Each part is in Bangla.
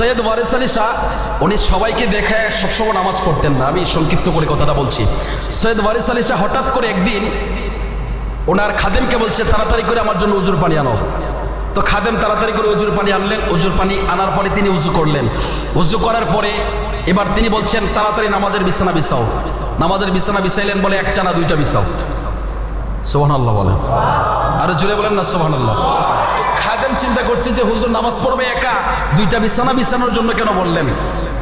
সৈয়দ ওয়ারিস আলী শাহ, উনি সবাইকে দেখে সবসময় নামাজ পড়তেন না। আমি সংক্ষিপ্ত করে কথাটা বলছি। সৈয়দ ওয়ারিস আলী শাহ হঠাৎ করে একদিন ওনার খাদেমকে বলছে, তাড়াতাড়ি করে আমার জন্য উজুর পানি আনো। তো খাদেম তাড়াতাড়ি করে উজুর পানি আনলেন। উজুর পানি আনার পরে তিনি উজু করলেন। উজু করার পরে এবার তিনি বলছেন, তাড়াতাড়ি নামাজের বিছানা বিছাও। নামাজের বিছানা বিছাইলেন বলে একটা না দুইটা বিছাও। সোহান বলেন। আরও জুড়ে বলেন না সোহান খাদেম চিন্তা করছে যে হুজুর নামাজ পড়বে একা। দুইটা বিছানা বিছানোর জন্য কেন বললেন?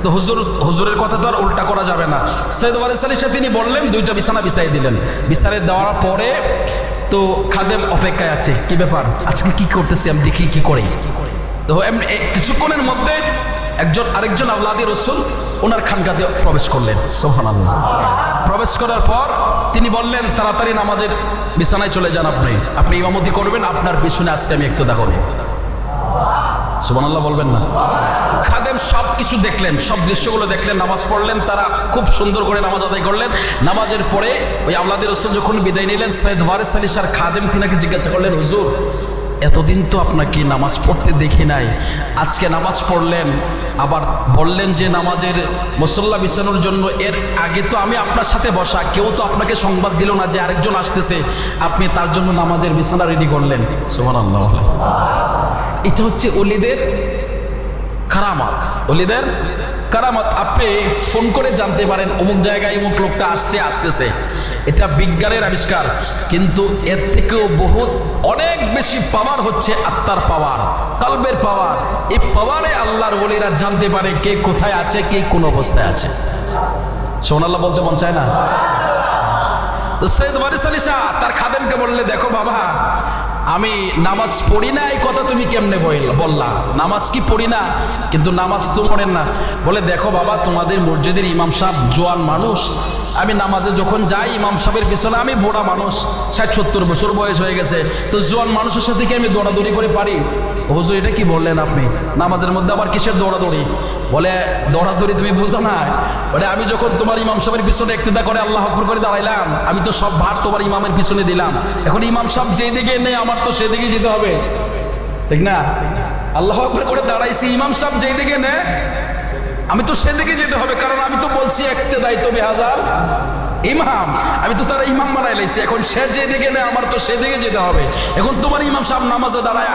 তো হুজুর, হুজুরের কথা তো আর উল্টা করা যাবে না। সৈয়দ ওয়ারিস আলী শাহ তিনি বললেন, দুইটা বিছানা বিছাই দিলেন। বিছানে দেওয়ার পরে তো খাদেম অপেক্ষায় আছে। কি ব্যাপার? আজকে কি করতেছি আমি? দেখি কি করে। তো এমনি কিছুক্ষণের মধ্যে একজন আরেকজন আল্লাদি রসুল ওনার খানকাতে প্রবেশ করলেন। সোহান প্রবেশ করার পর তিনি বললেন তাড়াতাড়ি নামাজের বিছানায় চলে যান আপনি। আপনি ইমামতি করবেন আপনার পিছনে আজকে আমি একটু দেখো সুবহানাল্লাহ বলবেন না। খাদেম সব কিছু দেখলেন সব দৃশ্যগুলো দেখলেন নামাজ পড়লেন তারা খুব সুন্দর করে নামাজ আদায় করলেন। নামাজের পরে ওই আল্লাদের রসুল যখন বিদায় নিলেন সৈয়দ ওয়ারিস আলী সার খাদেম তিনাকে জিজ্ঞাসা করলেন হুজুর এতদিন তো আপনাকে নামাজ পড়তে দেখি নাই। আজকে নামাজ পড়লেন, আবার বললেন যে নামাজের মুসল্লা বিছানোর জন্য এর আগে তো আমি আপনার সাথে বসা, কেউ তো আপনাকে সংবাদ দিল না যে আরেকজন আসতেছে। আপনি তার জন্য নামাজের বিছানা রেডি করলেন। সুমান এটা হচ্ছে অলিদের কারামাত অলিদের কারামাত, আপনি ফোন করে জানতে পারেন, অমুক জায়গায় অমুক লোকটা আসছে, আসতেছে। এটা বিজ্ঞানের আবিষ্কার, কিন্তু এর থেকেও বহুত অনেক বেশি পাওয়ার হচ্ছে আত্মার পাওয়ার কালবের পাওয়ার এই পাওয়ারে আল্লাহর ওলিরা জানতে পারে কে কোথায় আছে, কে কোন অবস্থায় আছে। সোনাল্লাহ বলতে মন চায় না? সৈয়দ ওয়ারিস আলী শাহ, তার খাদেমকে বললে, দেখো বাবা আমি নামাজ পড়ি না, এই কথা তুমি কেমনে বললা? নামাজ কি পড়ি না? কিন্তু নামাজ তো পড়েন না। বলে, দেখো বাবা, তোমাদের মসজিদের ইমাম সাহেব জোয়ান মানুষ আমি নামাজে যখন যাই, ইমাম সাহেবের পিছনে আমি বোড়া মানুষ ষাট সত্তর বছর বয়স হয়ে গেছে। তো জোয়ান মানুষের সাথে কি আমি দৌড়াদৌড়ি করে পারি? হুজুর, এটা কি বললেন আপনি? নামাজের মধ্যে আবার কিসের দৌড়াদৌড়ি? বলে, দৌড়াদৌড়ি তুমি বুঝো না। বলে, আমি যখন তোমার ইমাম সাহেবের পিছনে একটিদা করে আল্লাহ হকর করে দাঁড়াইলাম, আমি তো সব ভার তোমার ইমামের পিছনে দিলাম। এখন ইমাম সাহেব যেই দিকে নেই, আমার তো সেদিকে যেতে হবে। ঠিক না? আল্লাহ আকবর করে দাঁড়াইছি, ইমাম সাহেব যেই দিকে নে আমি তো সেদিকে যেতে হবে কারণ আমি তো বলছি একতে দায়িত্ব বেহাজার। ইমাম, আমি তো তারা ইমাম বানাই লাইছি। এখন সে যেদিকে নেয়, আমার তো সেদিকে যেতে হবে। এখন তোমার ইমাম সাহেব নামাজে দাঁড়ায়,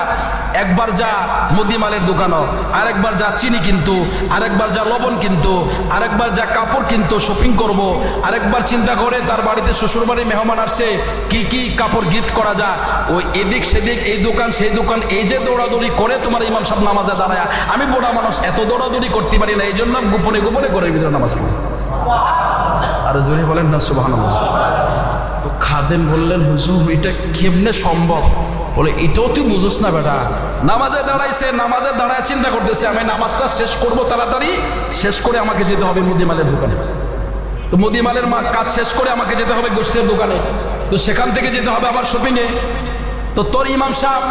একবার যা মুদিমালের দোকানও, আরেকবার যা চিনি কিন্তু, আরেকবার যা লবণ কিন্তু, আরেকবার যা কাপড় কিন্তু শপিং করব, আরেকবার চিন্তা করে তার বাড়িতে শ্বশুর বাড়ি মেহমান আসছে, কি কি কাপড় গিফট করা যায় ওই এদিক সেদিক, এই দোকান, সেই দোকান, এই যে দৌড়াদৌড়ি করে তোমার ইমাম সাহেব নামাজে দাঁড়ায়। আমি বুড়া মানুষ, এত দৌড়াদৌড়ি করতে পারি না এই জন্য গোপনে গোপনে ঘরের ভিতরে নামাজ পড়ি। আরও জোরে বলেন না সুবাহ তো খাদেম বললেন, হুজুর, এটা কেমনে সম্ভব? বলে, এটাও তুই বুঝোস না বেটা। নামাজে দাঁড়াইছে, নামাজে দাঁড়ায় চিন্তা করতেছে, আমি নামাজটা শেষ করব তাড়াতাড়ি, শেষ করে আমাকে যেতে হবে মুদিমালের দোকানে। তো মুদিমালের কাজ শেষ করে আমাকে যেতে হবে গোষ্ঠীর দোকানে। তো সেখান থেকে যেতে হবে আবার শপিংয়ে তো তোর ইমাম সাহেব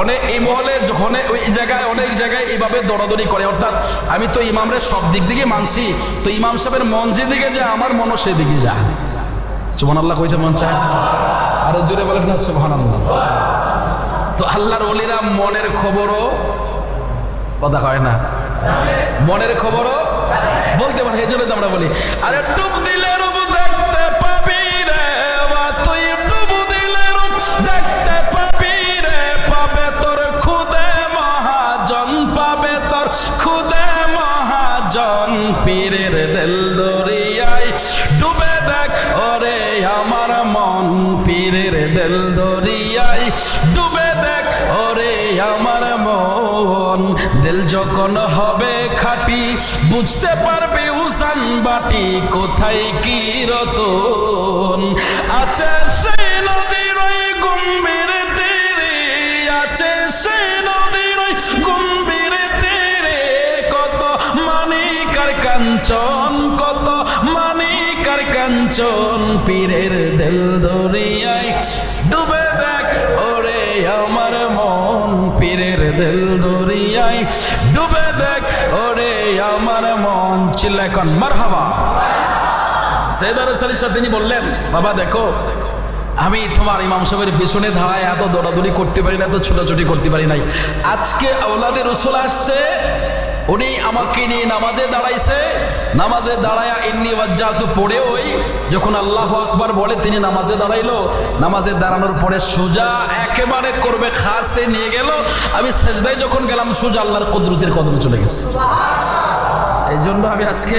অনেক এই মহলে যখন ওই জায়গায়, অনেক জায়গায় এইভাবে দৌড়াদৌড়ি করে, অর্থাৎ আমি তো ইমামরে সব দিক দিকে মানছি, তো ইমাম সাহেবের মন যেদিকে যায়, আমার মনও সেদিকে যায়। সুবহান আল্লাহ কইতে মন চায়? আরও জোরে বলেন না আল্লাহ তো আল্লাহর ওলিরা মনের খবরও কথা হয় না। মনের খবরও বলতে পারে এই জন্য তো আমরা বলি, আরে ডুব দিলে দেখতে পাবি রে তুই ডুব দিলে দেখতে মহাজন পীরের দিল দরিয়াই ডুবে দেখ, ওরে আমার মন। পীরের দিল দরিয়াই ডুবে দেখ, ওরে আমার মন। দিল যখন হবে খাটি, বুঝতে পারবে উসান বাটি কোথায় কি রতন। আছে সেই কাঞ্চন, কত মানিকার কাঞ্চন, পীরের দিল দরিয়ায় ডুবে দেখ ওরে আমার মন, পীরের দিল দরিয়ায় ডুবে দেখ ওরে আমার মন চিল্লাকন মারহাবা। সেদার সালির সাথে তিনি বললেন, বাবা দেখো, আমি তোমার ইমাম সাহেবের পিছনে দাঁড়ায় এত দৌড়াদৌড়ি করতে পারি না, এত ছোটাছুটি করতে পারি নাই। আজকে আওলাদের রসুল আসছে উনি আমাকে নিয়ে নামাজে দাঁড়াইছে। নামাজে দাঁড়ায়া ইন্নি বাজ্জাহাতু পড়ে ওই, যখন আল্লাহ আকবার বলে তিনি নামাজে দাঁড়াইলো। নামাজে দাঁড়ানোর পরে সোজা একেবারে করবে খাসে নিয়ে গেল। আমি সেজদায় যখন গেলাম, সোজা আল্লাহর কুদরতের কদমে চলে গেছে। এই জন্য আমি আজকে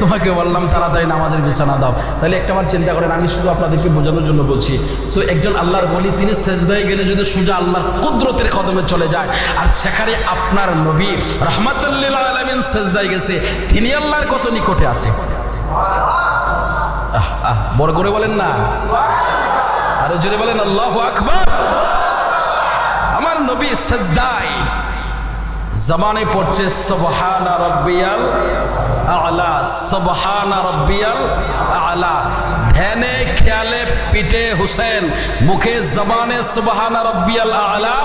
তোমাকে বললাম, তাড়াতাড়ি নামাজের বিছানা দাও। তাহলে একটা আমার চিন্তা করেন, আমি শুধু আপনাদেরকে বোঝানোর জন্য বলছি, তো একজন আল্লাহর বলি, তিনি সেজদায় গেলে যদি সোজা আল্লাহর কুদরতের কদমে চলে যায়, আর সেখানে আপনার নবী রহমাতুল্লিল আলমিন গেছে, তিনি আল্লাহর কত নিকটে আছে? বড় করে বলেন না। আরও জোরে বলেন, আল্লাহ আকবার। আমার নবী সেজদায় জবানে পড়ছে, সবহানা রব্বিয়াল আলা, সবহানা রব্বিয়াল আলা। ধ্যানে খেয়ালে, পিঠে হুসেন, মুখে জবানে, সুবহানা রব্বিয়াল আলা।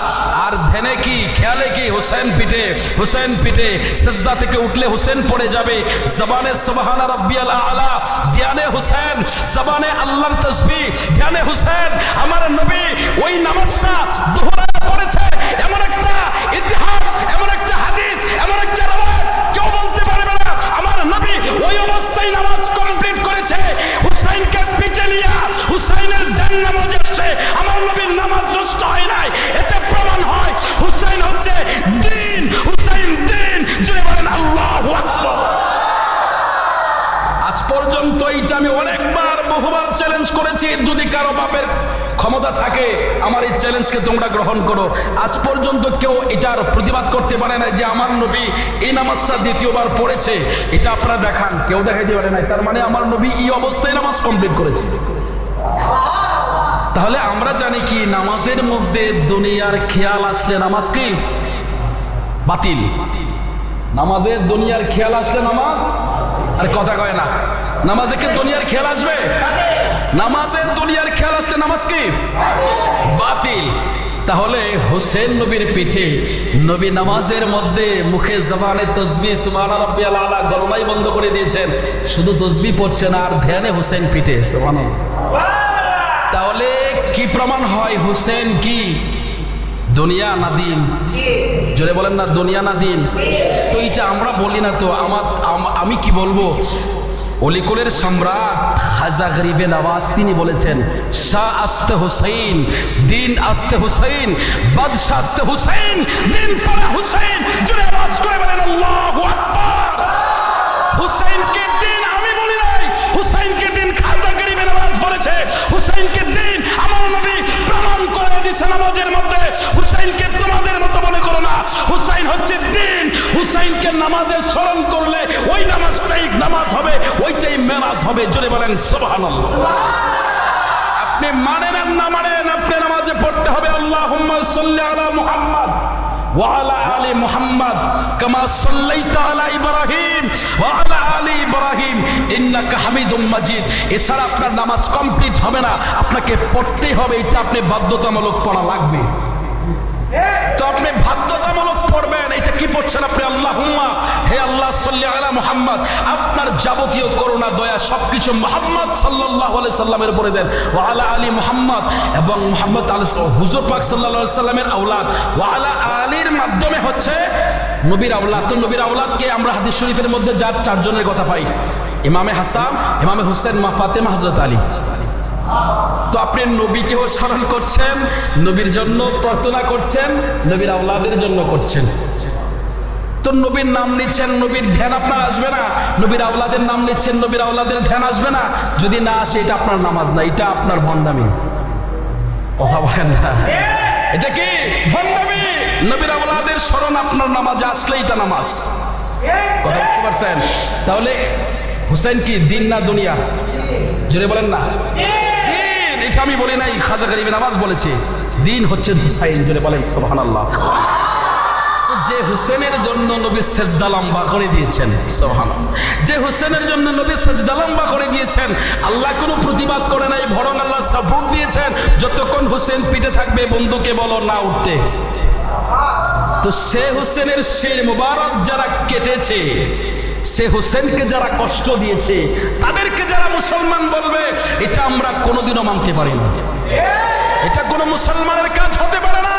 আর ধ্যানে কি, খেয়ালে কি, হুসেন পিঠে হুসেন পিঠে, সেজদা থেকে উঠলে হুসেন পড়ে যাবে। জবানে, সুবহানা রব্বিয়াল আলা। ধ্যানে হুসেন, জবানে আল্লাহর তাসবিহ ধ্যানে হুসেন, আমার নবী ওই ক্ষমতা থাকে, আমার এই চ্যালেঞ্জকে তোমরা গ্রহণ করো। আজ পর্যন্ত কেউ এটার প্রতিবাদ করতে পারে না যে আমার নবী এই নামাজটা দ্বিতীয়বার পড়েছে, এটা আপনারা দেখান। কেউ দেখাইতে পারে না তার মানে আমার নবী এই অবস্থায় নামাজ কমপ্লিট করেছে। তাহলে আমরা জানি কি, নামাজের মধ্যে দুনিয়ার খেয়াল আসলে নামাজ কি? বাতিল। নামাজে দুনিয়ার খেয়াল আসলে নামাজ? আর কথা কয় না, নামাজে কি দুনিয়ার খেয়াল আসবে? নামাজে দুনিয়ার খেয়াল আসলে নামাজ কি? বাতিল। তাহলে হোসেন নবীর পিঠে নবী নামাজের মধ্যে মুখে জবানে তসবি সুবহান রাব্বিয়াল আলা গণনাই বন্ধ করে দিয়েছেন। শুধু তসবি পড়ছে না, আর ধ্যানে হোসেন পিঠে তাহলে কি প্রমাণ হয়? হোসেন কি? দুনিয়া না দিন? জোরে বলেন না, দুনিয়া না দিন? তো এইটা আমরা বলি না তো, আমার আমি কি বলব? অলিকুলের সম্রাট খাজা গরিবে নওয়াজ তিনি বলেছেন, শাহ আস্তে হুসাইন, দিন আস্তে হুসাইন, বাদশাহ আস্তে হুসাইন, দিন পরে হুসাইন, জোরে আওয়াজ করে বলেন, আল্লাহু আকবার! হুসাইনকে দিন আমি বলি নাই, হুসাইনকে দিন খাজা গরিবে নওয়াজ বলেছে, হুসাইনকে দিন আমার নবী প্রমাণ করে দিছে নামাজের মধ্যে, হুসাইনকে তোমাদের মতো মনে করো না, হুসাইন হচ্ছে দিন হুসাইনকে নামাজের স্মরণ করলে ওই নামাজটাই নামাজ হবে ওইটাই মেরাজ হবে জোরে বলেন সুবহানাল্লাহ আপনি মানেন আর না মানেন আপনি নামাজে পড়তে হবে আল্লাহুম্মা সাল্লি আলা মুহাম্মদ وعلى آل محمد كما صليت على إبراهيم وعلى آل إبراهيم إنك حميد مجيد এছাড়া আপনার নামাজ কমপ্লিট হবে না আপনাকে পড়তেই হবে এটা আপনি বাধ্যতামূলক পড়া লাগবে তো আপনি বাধ্যতামূলক পড়বেন, এটা কি পড়ছেন আপনি? আল্লাহ হে আল্লাহ, সাল্লি আলা মুহাম্মদ। আপনার যাবতীয় করুণা, দয়া, সবকিছু মোহাম্মদ আলাইহি সাল্লামের উপরে দেন। ওয়া আলা আলী মোহাম্মদ। এবং মুহাম্মদ আলাইহিস হুজুর পাক আলাইহি সাল্লামের আওলাদ। ওয়া আলা আলীর মাধ্যমে হচ্ছে নবীর আওলাদ। তো নবীর আউলাদকে আমরা হাদিস শরীফের মধ্যে যার চারজনের কথা পাই। ইমামে হাসান, ইমামে হোসেন মা ফাতেমা, হযরত আলী। তো আপনি নবীকেও স্মরণ করছেন, নবীর জন্য প্রার্থনা করছেন, নবীর আওলাদের জন্য করছেন। তো নবীর নাম নিচ্ছেন, নবীর ধ্যান আপনার আসবে না। নবীর আওলাদের নাম নিচ্ছেন, নবীর আওলাদের ধ্যান আসবে না। যদি না আসে, এটা আপনার নামাজ না, এটা আপনার ভণ্ডামি। এটা কি? ভণ্ডামি। নবীর আওলাদের স্মরণ আপনার নামাজে আসলে এটা নামাজ। কথা বুঝতে পারছেন? তাহলে হুসেন কি? দিন না দুনিয়া? জোরে বলেন না। আমি বলি নাই, খাজা গরিবের নামাজ বলেছে। দিন হচ্ছে হুসাইন, জোরে বলেন, সুবহানাল্লাহ। তো যে হুসেনের জন্য নবী সেজদা লম্বা করে দিয়েছেন, সুবহানাল্লাহ। যে হুসেনের জন্য নবী সেজদা লম্বা করে দিয়েছেন, আল্লাহ কোনো প্রতিবাদ করে নাই, বরং আল্লাহ সাপোর্ট দিয়েছেন। যতক্ষণ হুসেন পিঠে থাকবে বন্ধুকে বলো না উঠতে। তো সে হোসেনের সেই মুবারক যারা কেটেছে সে হোসেনকে যারা কষ্ট দিয়েছে, তাদেরকে যারা মুসলমান বলবে, এটা আমরা কোনোদিনও মানতে পারি না। এটা কোনো মুসলমানের কাজ হতে পারে না,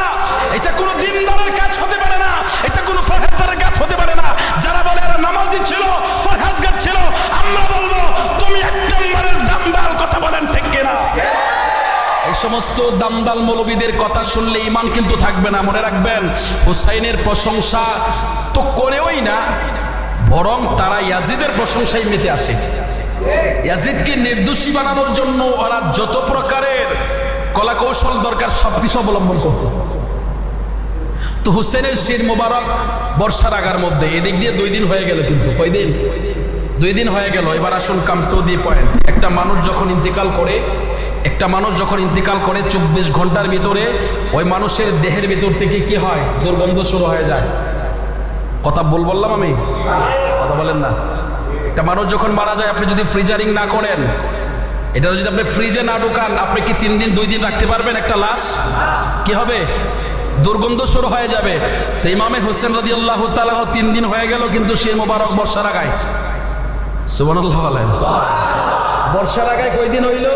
এটা কোনো দিনদারের কাজ হতে পারে না, এটা কোনো ফরহেজদারের কাজ হতে পারে না। যারা বলে এরা নামাজি ছিল, ফরহেজগার ছিল, আমরা বলব, তুমি এক নম্বরের দামদার কথা বলেন, ঠিক কিনা? এই সমস্ত দামদাল মৌলবীদের কথা শুনলে ইমান কিন্তু থাকবে না, মনে রাখবেন। হুসাইনের প্রশংসা তো করেওই না বরং তারা ইয়াজিদের প্রশংসায় মেতে আছে। ইয়াজিদকে নির্দোষী বানানোর জন্য ওরা যত প্রকারের কলা কৌশল দরকার সব কিছু অবলম্বন করতেছে। তো হুসেনের শির মোবারক বর্ষার আগার মধ্যে, এদিক দিয়ে দুই দিন হয়ে গেল কিন্তু। কয়দিন দুই দিন হয়ে গেল। এবার আসুন কাম টু দি পয়েন্ট। একটা মানুষ যখন ইন্তেকাল করে, একটা মানুষ যখন ইন্তেকাল করে চব্বিশ ঘণ্টার ভিতরে, ওই মানুষের দেহের ভিতর থেকে কি হয়? দুর্গন্ধ শুরু হয়ে যায়। কথা বল বললাম আমি? কথা বলেন না। একটা মানুষ যখন মারা যায়, আপনি যদি ফ্রিজারিং না করেন এটা যদি আপনি ফ্রিজে না ঢুকান, আপনি কি তিন দিন, দুই দিন রাখতে পারবেন একটা লাশ? কি হবে? দুর্গন্ধ শুরু হয়ে যাবে। তো ইমামে হোসেন রাজি আল্লাহ তালাহ তিন দিন হয়ে গেল, কিন্তু সে মোবারক বর্ষার আগায়। সুবান বলেন। বর্ষার আগায় কয়দিন হইল?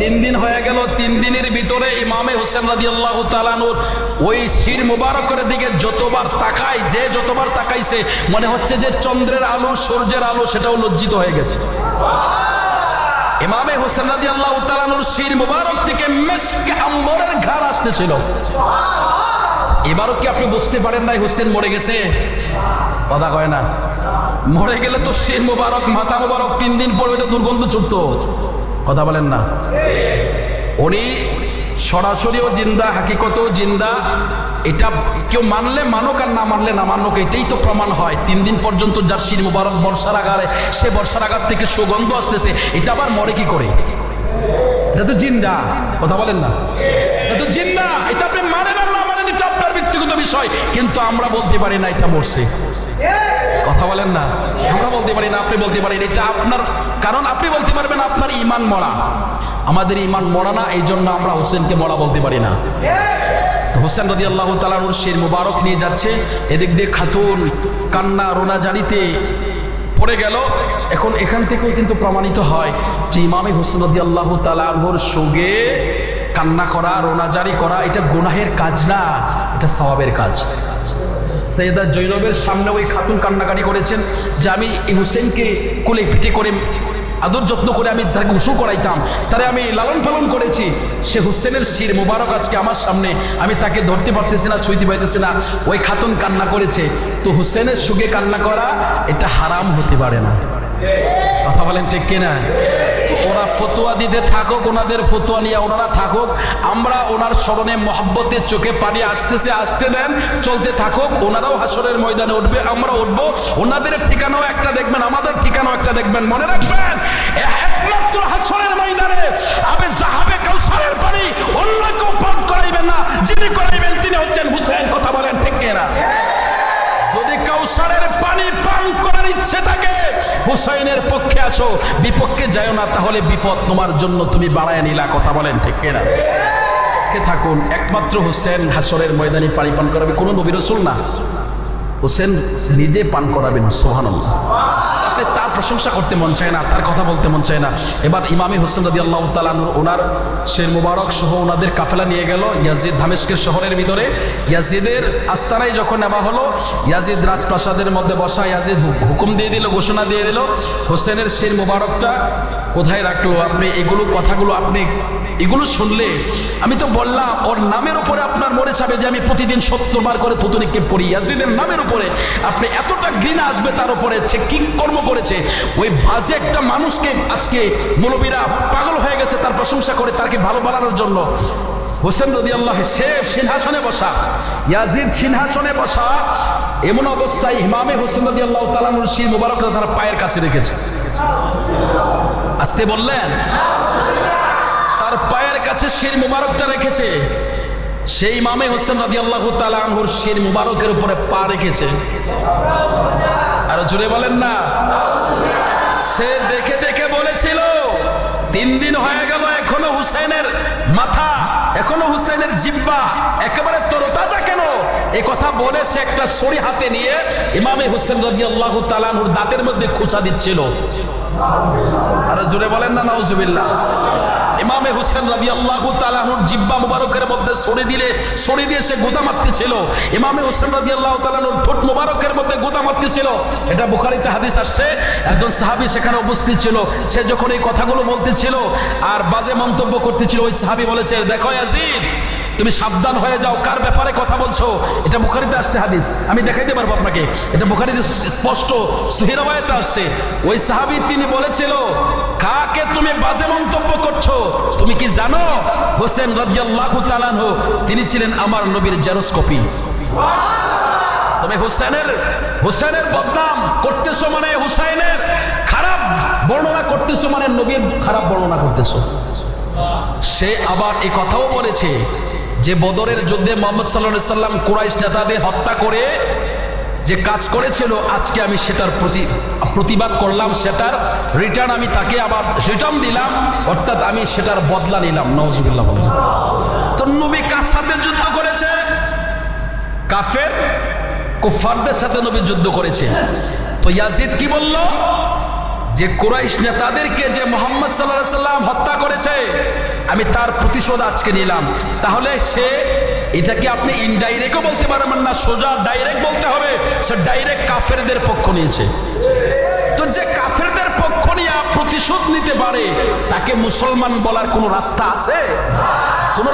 তিন দিন হয়ে গেল, তিন দিনের ভিতরে ইমামে হোসেন রাজি আল্লাহ তালানুর ওই শির মুবারকের দিকে যতবার তাকায়, যে যতবার তাকাইছে, মনে হচ্ছে যে চন্দ্রের আলো, সূর্যের আলো সেটাও লজ্জিত হয়ে গেছে। ইমামে হোসেন রাজি আল্লাহ তালানুর শির মুবারক থেকে মেসকে আম্বরের ঘাড় আসতেছিল। এবারও কি আপনি বুঝতে পারেন নাই হোসেন মরে গেছে? কথা কয় না। মরে গেলে তো শির মুবারক, মাথা মুবারক, তিন দিন পর ওইটা দুর্গন্ধ ছুটত কথা বলেন না। উনি সরাসরিও জিন্দা, হাকিকতও জিন্দা। এটা কেউ মানলে মানুক আর না মানলে না মানুক, এটাই তো প্রমাণ হয়। তিন দিন পর্যন্ত যার শির মুবারক বর্ষার আগারে সে বর্ষার আগার থেকে সুগন্ধ আসতেছে, এটা আবার মরে কি করে? এটা তো জিন্দা। কথা বলেন না। এটা তো জিন্দা। এটা আপনি মানেন আর না মানেন, এটা আপনার ব্যক্তিগত বিষয়। কিন্তু আমরা বলতে পারি না, এটা মরছে। কথা বলেন না। আমরা বলতে পারি না, আপনি বলতে পারেন। এটা আপনার কারণ আপনি বলতে পারবেন আপনার ইমান মরা। আমাদের ইমান মরা না, এই জন্য আমরা হোসেনকে মরা বলতে পারি না। হোসেন রদি আল্লাহ তালানুর শির মুবারক নিয়ে যাচ্ছে। এদিক দিয়ে খাতুন কান্না, রোনা জারিতে পড়ে গেল। এখন এখান থেকেও কিন্তু প্রমাণিত হয় যে ইমামে হোসেন রদি আল্লাহ তালাহুর সঙ্গে কান্না করা রোনাজারি করা, এটা গুনাহের কাজ না, এটা সওয়াবের কাজ। সৈয়দা জৈনবের সামনে ওই খাতুন কান্নাকাটি করেছেন যে আমি হুসেনকে কোলে পিঠে করে আদর যত্ন করে আমি তাকে উসু করাইতাম। তারে আমি লালন পালন করেছি। সে হুসেনের শির মুবারক আজকে আমার সামনে। আমি তাকে ধরতে পারতেছি না, ছুঁইতে পারতেছি না। ওই খাতুন কান্না করেছে। তো হুসেনের সুগে কান্না করা এটা হারাম হতে পারে না। কথা বলেন ঠিক কিনা? ওরা ফতোয়া দিতে থাকুক, ওনাদের ফতোয়া নিয়ে ওনারা থাকুক। আমরা ওনার স্মরণে মহাব্বতের চোখে পানি আসতেছে, আসতে দেন, চলতে থাকুক। ওনারাও হাসরের ময়দানে উঠবে, আমরা উঠবো। ওনাদের ঠিকানাও একটা দেখবেন, আমাদের ঠিকানাও একটা দেখবেন, মনে রাখবেন? একমাত্র হাসরের ময়দানে আবে জাহাবে কাউসারের পানি অন্য কেউ পান করাইবেন না, যিনি করাইবেন তিনি হচ্ছেন হুসেন কথা বলেন ঠিক কিনা? যদি কাউসারের পানি পান করার ইচ্ছে তাকে, হুসাইনের পক্ষে আসো, বিপক্ষে যাও না, তাহলে বিপদ তোমার জন্য তুমি বাড়ায় নিলা, কথা বলেন, ঠিক কেনা? থাকুন, একমাত্র হোসেন হাসরের ময়দানে পানি পান করাবে, কোনো নবী রসুল না। হোসেন নিজে পান করাবেন সোহান আপনি তার প্রশংসা করতে মন চায় না, তার কথা বলতে মন চায় না। এবার ইমামি হোসেন রদি আল্লাহ তালানুর ওনার শের মুবারক সহ ওনাদের কাফেলা নিয়ে গেল ইয়াজিদ ধামেশকের শহরের ভিতরে। ইয়াজিদের আস্তানায় যখন নেওয়া হলো, ইয়াজিদ রাজপ্রাসাদের মধ্যে বসা, ইয়াজিদ হুকুম দিয়ে দিল, ঘোষণা দিয়ে দিল, হোসেনের শের মুবারকটা কোথায় রাখল? আপনি এগুলো কথাগুলো আপনি এগুলো শুনলে আমি তো বললাম, ওর নামের উপরে আপনার মনে চাবে যে আমি প্রতিদিন সত্তর বার করে থুতু নিক্ষেপ করি ইয়াজিদের নামের উপরে আপনি এতটা ঘৃণা আসবে তার উপরে সে কি কর্ম করেছে। ওই বাজে একটা মানুষকে আজকে মৌলবীরা পাগল হয়ে গেছে, তার প্রশংসা করে তাকে ভালো বানানোর জন্য। হোসেন রদি আল্লাহ সে সিংহাসনে বসা, ইয়াজিদ সিংহাসনে বসা, এমন অবস্থায় ইমামে হোসেন রদি আল্লাহ তালানুর শির মুবারক তারা পায়ের কাছে রেখেছে। আসতে বললেন, তার পায়ের কাছে শির মুবারকটা রেখেছে। সেই মামে হোসেন রাজি আল্লাহ তালাহুর শির মুবারকের উপরে পা রেখেছে। আর জুড়ে বলেন না। সে দেখে দেখে বলেছিল, তিন দিন হয়ে গেল এখনও হুসেনের মাথা এখনও হুসাইনের জিব্বা একেবারে তরতাজা কেন? এই কথা বলে সে একটা ছড়ি হাতে নিয়ে ইমামে হুসেন রাজি আল্লাহ তালানুর দাঁতের মধ্যে খোঁচা দিচ্ছিল। আর জুড়ে বলেন না, নাউজুবিল্লাহ। ইমামে হুসেন রাজি আল্লাহ তালাহুর জিব্বা মুবারকের মধ্যে সরে দিলে সরে দিয়ে সে গোদা মারতেছিল। ইমামে হুসেন রাজি আল্লাহ তালাহুর ঠোঁট মুবারকের মধ্যে গোদা মারতেছিল। এটা বুখারিতে হাদিস আসছে, একজন সাহাবি সেখানে উপস্থিত ছিল। সে যখন এই কথাগুলো বলতেছিল আর বাজে মন্তব্য করতেছিল, ওই সাহাবি বলেছে, দেখো ইয়াজিদ তুমি সাবধান হয়ে যাও। কার ব্যাপারে কথা বলছো? এটা বুখারিতে আসছে হাদিস। আমি দেখাইতে পারব আপনাকে। এটা বুখারিতে স্পষ্ট সুহিরাবায়তে আসছে। ওই সাহাবি তিনি বলেছিল, কাকে তুমি বাজে মন্তব্য করছ? তুমি কি জানো? হোসেন রাজিয়াল্লাহু তাআলাহু তিনি ছিলেন আমার নবীর জেরোস্কোপি। তবে হোসেনের হোসেনের বদনাম করতেছো মানে হুসাইনের খারাপ বর্ণনা করতেছো মানে নবীর খারাপ বর্ণনা করতেছো। সে আবার এই কথাও বলেছে যে বদরের যুদ্ধে মোহাম্মদ সাল্লাহ সাল্লাম কুরাইশ নেতাদের হত্যা করে যে কাজ করেছিল, আজকে আমি সেটার প্রতি প্রতিবাদ করলাম, সেটার রিটার্ন আমি তাকে আবার রিটার্ন দিলাম, অর্থাৎ আমি সেটার বদলা নিলাম। নওয়াজুবিল্লাহ বলে তো নবী কার সাথে যুদ্ধ করেছে? কাফের কুফারদের সাথে নবী যুদ্ধ করেছে। তো ইয়াজিদ কি বলল? যে কুরাইশ নেতাদেরকে যে মোহাম্মদ সাল্লাহ সাল্লাম হত্যা করেছে, আমি তার প্রতিশোধ আজকে নিলাম। তাহলে সে, এটাকে আপনি ইনডাইরেক্টও বলতে পারবেন না, সোজা ডাইরেক্ট বলতে হবে, সে ডাইরেক্ট কাফেরদের পক্ষ নিয়েছে। তো যে কাফেরদের পক্ষ নিয়ে প্রতিশোধ নিতে পারে, তাকে মুসলমান বলার কোনো রাস্তা আছে? কোনো